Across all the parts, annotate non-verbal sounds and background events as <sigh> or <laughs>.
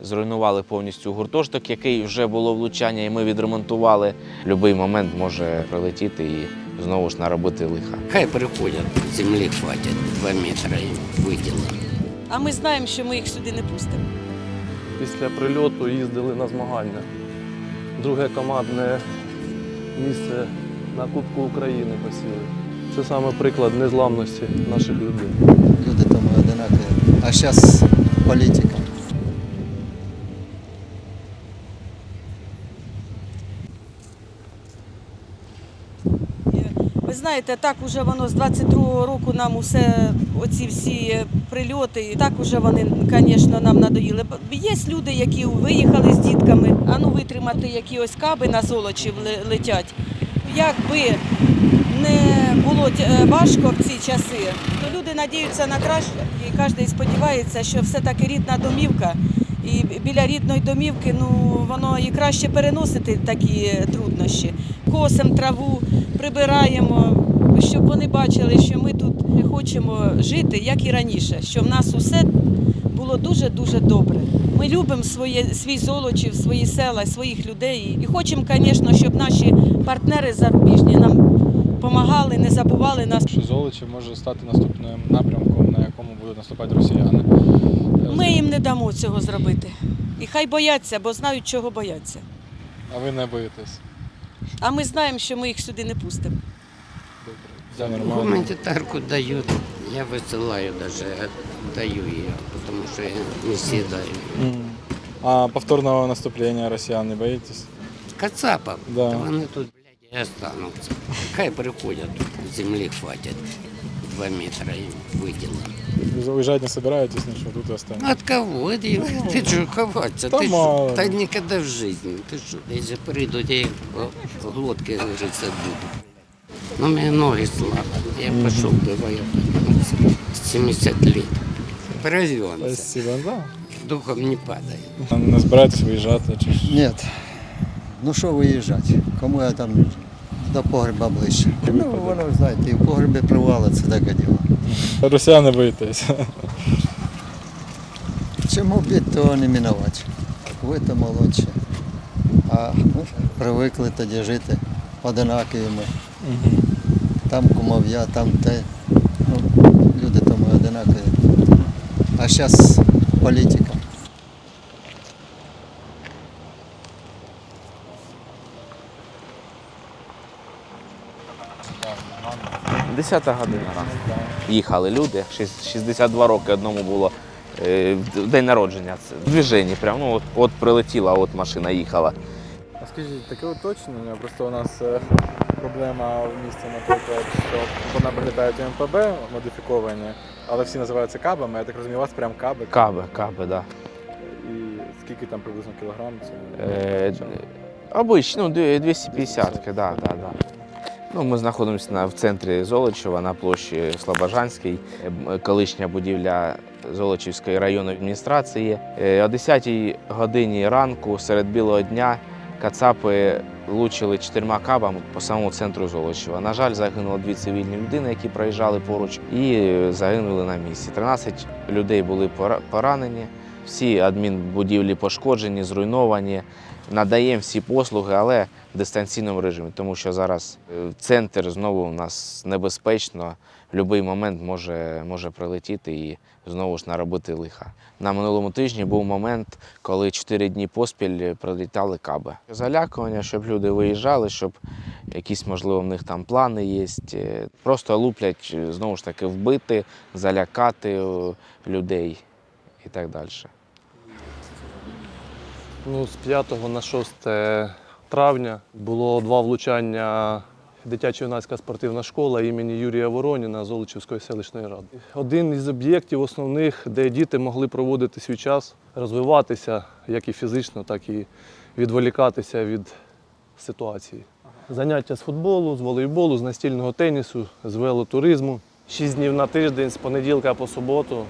Зруйнували повністю гуртожиток, який вже було влучання, і ми відремонтували. Будь-який момент може прилетіти і знову ж наробити лиха. Хай приходять, землі хватить, два метри їм виділено. А ми знаємо, що ми їх сюди не пустимо. Після прильоту їздили на змагання. Друге командне місце на Кубку України посіли. Це саме приклад незламності наших людей. люди там одинакові. А зараз політика. Ви знаєте, так уже воно з 22-го року нам усе, оці всі прильоти, так уже вони, звісно, нам надоїли. Є люди, які виїхали з дітками, а ну витримати які ось каби на золочі летять. Якби не було е, важко в ці часи, то люди надіються на краще, і кожен сподівається, що все-таки рідна домівка. І біля рідної домівки ну, воно і краще переносити такі труднощі. Косимо траву, прибираємо, щоб вони бачили, що ми тут хочемо жити, як і раніше, що в нас усе було дуже-дуже добре. Ми любимо своє, свій золочів, свої села, своїх людей. І хочемо, звісно, щоб наші партнери зарубіжні нам допомагали, не забували нас. що може стати наступним напрямком, на якому будуть наступати росіяни. Ми їм не дамо цього зробити. І хай бояться, бо знають, чого бояться. А ви не боїтесь. А ми знаємо, що ми їх сюди не пустимо. Все нормально. Гуманитарку дают, я высылаю даже, даю ее, потому что я не съедаю. М. А повторного наступлення росіян не боїтесь? Кацапов, Да. да. вони тут, блядь, і остануться. Хай приходять, землі хватить, два метра їм виділено. Ви Уїжджати не собираєтесь, нічого, тут і останетесь. От кого? Ты, ты что, ховаться? Да ты мало. что? Да никогда в жизни. Ты что? Если придут, я их в глотке, как говорится, буду. Но у меня ноги слабые. Я пошел бываю с 70 лет. Произвелся. Спасибо, да. Духом не падает. Не збираєтесь виїжджати чи ж? Ні. Ну що виїжджати? Кому я там до погреба ближче? Ну, воно, знаєте, і в погребі привалиться таке діло. Росіян не боїтесь. Чому бід, того не мінувати. Ви то молодші. А ми привикли тоді жити одинаковими. Там кумов'я, там те. Ну, люди тому одинакові. А зараз політика. Десята година ранку. Їхали люди, 62 роки одному було. е, День народження. В движенні. Прямо ну, от, от прилетіла, от машина їхала. А скажіть, таке уточнення, просто у нас е, проблема в місті, наприклад, що вона прилітають МПБ модифіковані, але всі називаються кабами. Я так розумію, у вас прям каби. Каби, каби, да. І скільки там приблизно кілограм? Це Е, Обично, ну, дві- 250, да, да, да. Ну, ми знаходимося на, в центрі Золочева на площі Слобожанській, Е, колишня будівля Золочівської районної адміністрації. Е, О 10-й годині ранку серед білого дня кацапи влучили чотирма кабами по самому центру Золочева. На жаль, загинуло дві цивільні людини, які проїжджали поруч, і е, загинули на місці. 13 людей були поранені. Всі адмінбудівлі пошкоджені, зруйновані. Надаємо всі послуги, але в дистанційному режимі, тому що зараз е, центр знову у нас небезпечно. В будь-який момент може, може прилетіти і знову ж наробити лиха. На минулому тижні був момент, коли чотири дні поспіль прилітали каби. Залякування, щоб люди виїжджали, щоб якісь, можливо, в них там плани є. Е, Просто луплять е, знову ж таки вбити, залякати людей і так далі. Ну, з 5 на 6 травня було два влучання дитячо-юнацька спортивна школа імені Юрія Вороніна Золочівської селищної ради. Один із об'єктів основних, де діти могли проводити свій час, розвиватися як і фізично, так і відволікатися від ситуації. Заняття з футболу, з волейболу, з настільного тенісу, з велотуризму. Шість днів на тиждень, з понеділка по суботу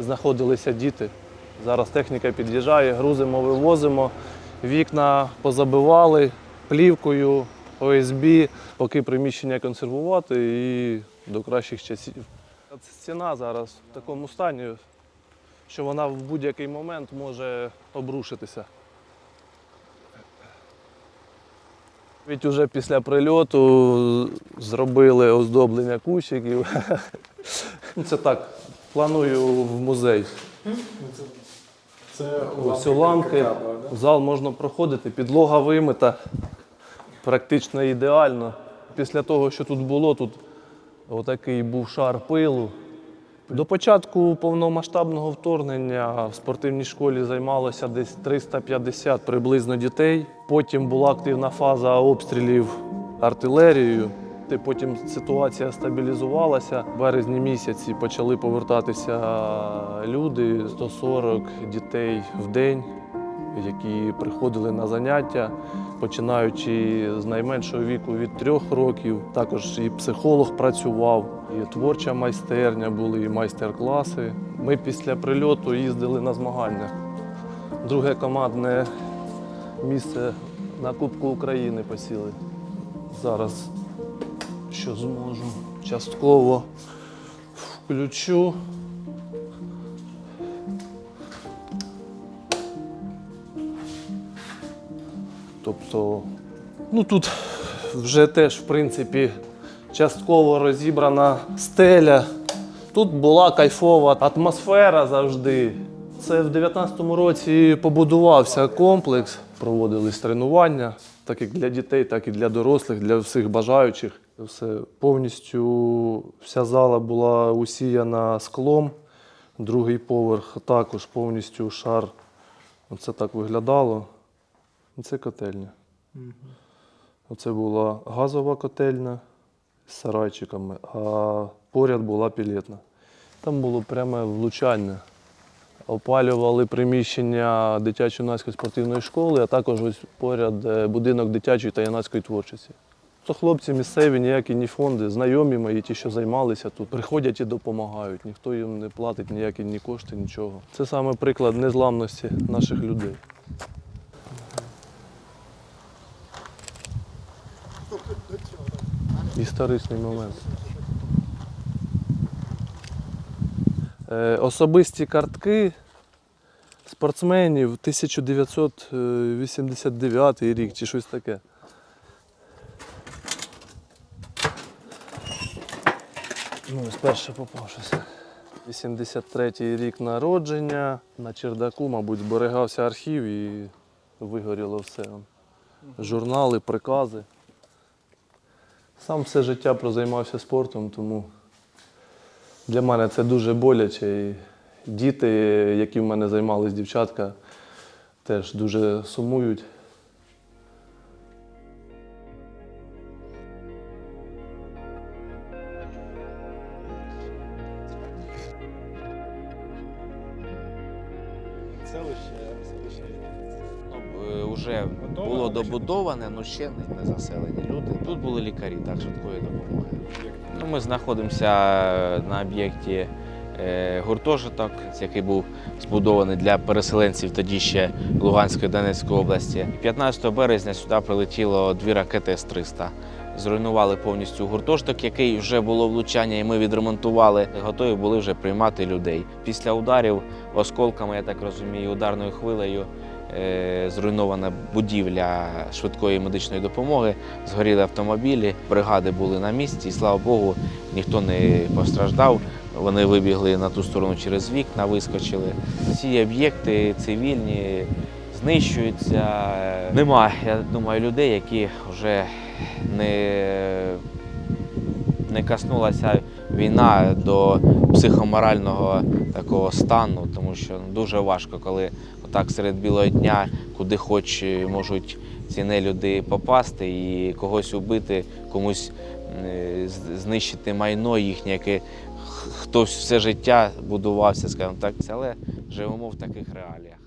знаходилися діти. Зараз техніка під'їжджає, грузимо, вивозимо. Вікна позабивали плівкою, ОСБ, поки приміщення консервувати і до кращих часів. Стіна зараз в такому стані. що вона в будь-який момент може обрушитися. Ведь уже після прильоту зробили оздоблення кущиків. Ну, <laughs> Це так, планую в музей. Це Ось уламки. В зал можна проходити, підлога вимита, практично ідеально. Після того, що тут було, тут отакий був шар пилу. До початку повномасштабного вторгнення в спортивній школі займалося десь 350 приблизно дітей. Потім була активна фаза обстрілів артилерією. Ти Потім ситуація стабілізувалася. В березні місяці почали повертатися люди, 140 дітей в день, які приходили на заняття, починаючи з найменшого віку від трьох років. Також і психолог працював, і творча майстерня були, і майстер-класи. Ми після прильоту їздили на змагання. Друге командне місце на Кубку України посіли. Зараз що зможу. Частково включу. Тобто, ну тут вже теж, в принципі, частково розібрана стеля. Тут була кайфова атмосфера завжди. Це в 19-му році побудувався комплекс, проводились тренування, так як для дітей, так і для дорослих, для всіх бажаючих. Все повністю вся зала була усіяна склом. Другий поверх також повністю шар. Оце так виглядало. Це котельня. Оце була газова котельня з сарайчиками, а поряд була пілетна. Там було пряме влучання. Опалювали приміщення дитячо-юнацької спортивної школи, а також ось поряд е, будинок дитячої та юнацької творчості. То хлопці місцеві, ніякі ні фонди, знайомі мої, ті, що займалися тут, приходять і допомагають. Ніхто їм не платить ніякі ні кошти, нічого. Це саме приклад незламності наших людей. Історичний момент. Е, особисті картки спортсменів 1989 рік чи щось таке. Ну, ось перше попавшися. 83-й рік народження. На чердаку, мабуть, зберігався архів і вигоріло все. Журнали, прикази. Сам все життя прозаймався спортом, тому для мене це дуже боляче. І діти, які в мене займались дівчатка, теж дуже сумують. Ну, вже було добудоване, але ще не, не заселені люди. Тут були лікарі, так, швидкої допомоги. Ну, ми знаходимося на об'єкті е, гуртожиток, який був збудований для переселенців тоді ще Луганської Донецької області. 15 березня сюди прилетіло дві ракети С-300. Зруйнували повністю гуртожиток, який вже було влучання, і ми відремонтували. Готові були вже приймати людей. Після ударів осколками, я так розумію, ударною хвилею е, зруйнована будівля швидкої медичної допомоги, згоріли автомобілі, бригади були на місці, і слава Богу, ніхто не постраждав. Вони вибігли на ту сторону через вікна, вискочили. Ці об'єкти цивільні знищуються. Нема, я думаю, людей, які вже не, не коснулася війна до психоморального такого стану, тому що ну, дуже важко, коли отак серед білого дня, куди хоч можуть ці нелюди попасти і когось убити, комусь е, знищити майно їхнє, яке хтось все життя будувався, скажімо так, але живемо в таких реаліях.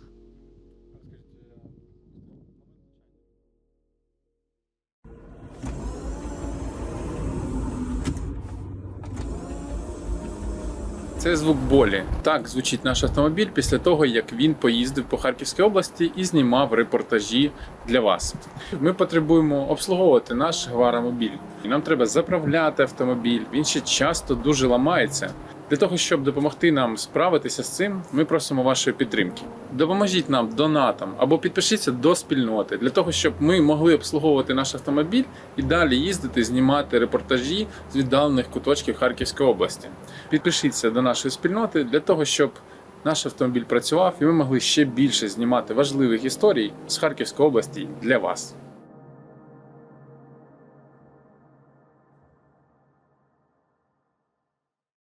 Це звук болі. Так звучить наш автомобіль після того, як він поїздив по Харківській області і знімав репортажі для вас. Ми потребуємо обслуговувати наш гваромобіль. Нам треба заправляти автомобіль. Він ще часто дуже ламається. Для того, щоб допомогти нам справитися з цим, ми просимо вашої підтримки. Допоможіть нам донатом або підпишіться до спільноти для того, щоб ми могли обслуговувати наш автомобіль і далі їздити, знімати репортажі з віддалених куточків Харківської області. Підпишіться до нашої спільноти для того, щоб наш автомобіль працював і ми могли ще більше знімати важливих історій з Харківської області для вас.